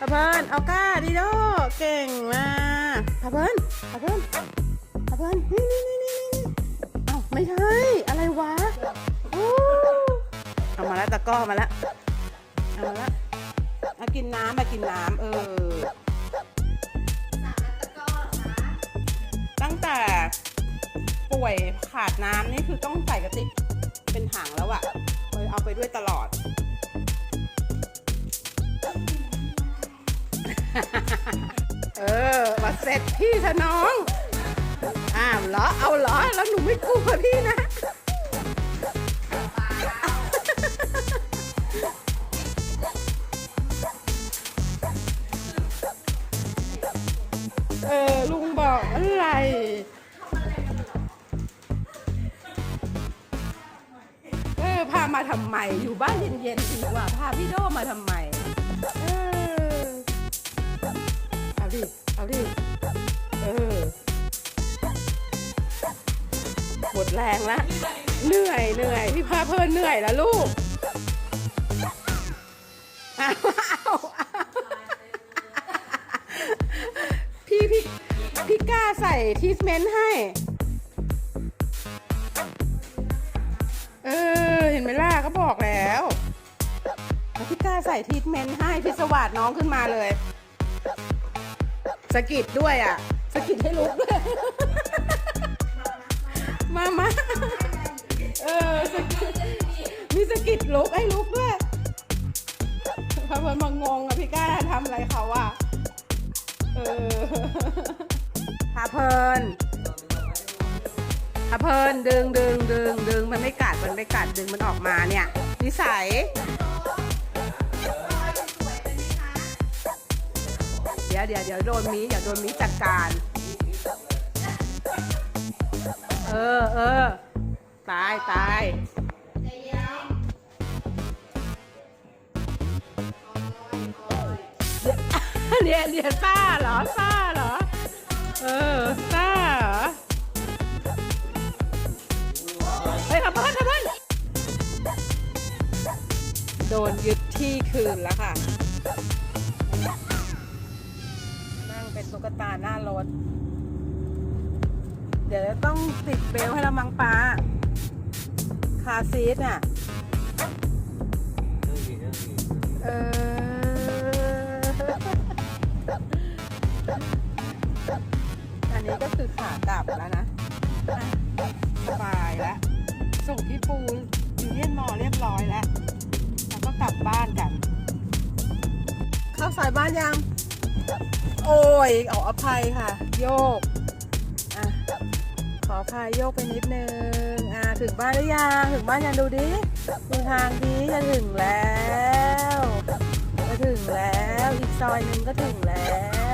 พะเพินเอาก้าดิโดเก่งมากพะเพินพะเพินพะเพินนี่นี่นี่นี่นี่เอ้าไม่ใช่อะไรวะโอ้เอามาแล้วตะก้อมาแล้วเอามาแล้วอากินน้ำมากินน้ำเออตั้งแต่ป่วยขาดน้ำนี่คือต้องใส่กระติก เออมาเสร็จพี่เถอะน้อง อ้าวเหรอ เอาเหรอ แล้วหนูไม่กลัวพี่นะ เออ ลุงบอกอะไรเออพามาทำไม อยู่บ้านเย็นๆดีกว่า พาพี่โดมาทำไม เออ ดิ เอาดิ เออ หมดแรงล้วเหนื่อยเหนื่อยพี่พาเพลินเหนื่อยแล้วลูกอ้าวอ้าวอ้าพี่พี่พี่กล้าใส่ทีสเมนต์ให้ เออ เห็นไหมล่ะก็บอกแล้วพี่กล้าใส่ทีสเมนต์ให้พี่สวัสดน้องขึ้นมาเลย สะกิดด้วยอะสะกิดให้ลุกด้วยมามาเออสะกิดมีสะกิดลุกให้ลุกด้วยพะเพินมางงอะพี่ก้าทำอะไรเขาอะเออพาเพลินพาเพลินดึงดึงดึงดึงมันไม่กัดมันไม่กัดดึงมันออกมาเนี่ยนิสัย เดี๋ยวเดี๋ยวโดนมีเดี๋ยวโดนมีจัดการ เออเออตายตายเดี๋ยวเดี๋ยวซ่าเหรอซ่าเหรอ เออซ่าเหรอเฮ้ยทำเพิ่นทำเพิ่นโดนยึดที่คืนแล้วค่ะ เป็นตุ๊กตาหน้ารถ เดี๋ยวจะต้องติดเบลให้เรามังปลาคาซีทน่ะ เออ อันนี้ก็คือขากลับแล้วนะสบายแล้ว ส่งพี่ปูยูเนียนมอเรียบร้อยแล้ว แล้วก็กลับบ้านกัน เข้าสายบ้านยัง โอ้ยเอาอภัยค่ะ โยกอะขออภัยโยกไปนิดนึงอ่าถึงบ้านหรือยังถึงบ้านยังดูดิดูทางดีจะถึงแล้วจะถึงแล้วอีกซอยหนึ่งก็ถึงแล้ว